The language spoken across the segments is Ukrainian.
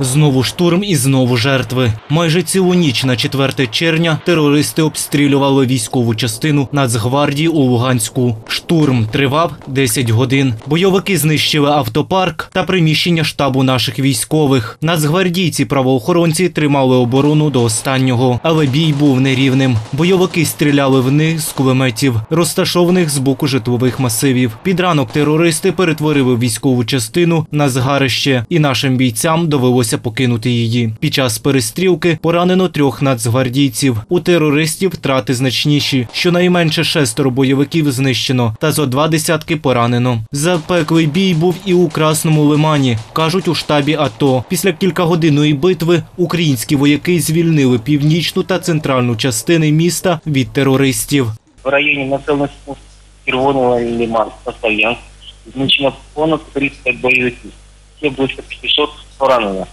Знову штурм і знову жертви. Майже цілу ніч на 4 червня терористи обстрілювали військову частину Нацгвардії у Луганську. Штурм тривав 10 годин. Бойовики знищили автопарк та приміщення штабу наших військових. Нацгвардійці правоохоронці тримали оборону до останнього, але бій був нерівним. Бойовики стріляли в них з кулеметів, розташованих з боку житлових масивів. Під ранок терористи перетворили військову частину на згарище, і нашим бійцям довелося покинути її. Під час перестрілки поранено трьох нацгвардійців. У терористів втрати значніші. Щонайменше шестеро бойовиків знищено, та зо два десятки поранено. Запеклий бій був і у Красному Лимані, кажуть у штабі АТО. Після кількагодинної битви українські вояки звільнили північну та центральну частини міста від терористів. в районі пунктів Червоного Лиман та знищено понад 30 бойовиків. Ще близько 500 поранено.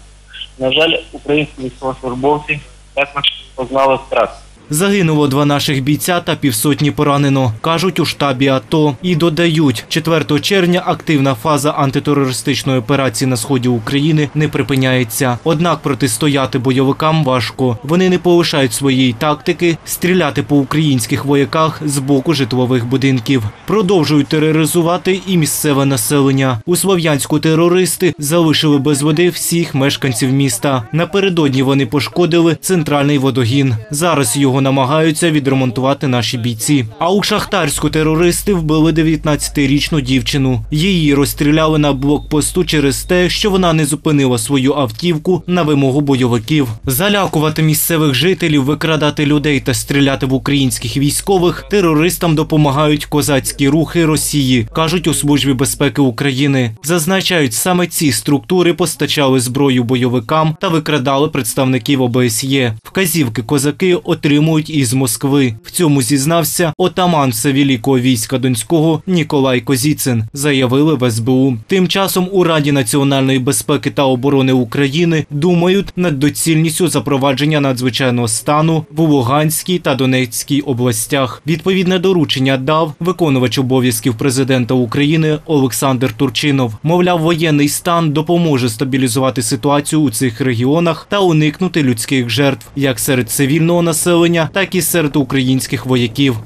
На жаль, українські військовослужбовці також познали втрат. Загинуло два наших бійця та півсотні поранено, кажуть у штабі АТО. І додають, 4 червня активна фаза антитерористичної операції на сході України не припиняється. Однак протистояти бойовикам важко. Вони не полишають своєї тактики стріляти по українських вояках з боку житлових будинків. Продовжують тероризувати і місцеве населення. У Слов'янську терористи залишили без води всіх мешканців міста. Напередодні вони пошкодили центральний водогін. Зараз його намагаються відремонтувати наші бійці. А у Шахтарську терористи вбили 19-річну дівчину. Її розстріляли на блокпосту через те, що вона не зупинила свою автівку на вимогу бойовиків. Залякувати місцевих жителів, викрадати людей та стріляти в українських військових терористам допомагають козацькі рухи Росії, кажуть у службі безпеки України. Зазначають, саме ці структури постачали зброю бойовикам та викрадали представників ОБСЄ. Вказівки козаки отримують із Москви. В цьому зізнався отаман Всевеликого війська Донського Ніколай Козіцин, заявили в СБУ. Тим часом у Раді національної безпеки та оборони України думають над доцільністю запровадження надзвичайного стану в Луганській та Донецькій областях. Відповідне доручення дав виконувач обов'язків президента України Олександр Турчинов. Мовляв, воєнний стан допоможе стабілізувати ситуацію у цих регіонах та уникнути людських жертв як серед цивільного населення, так і серед українських вояків.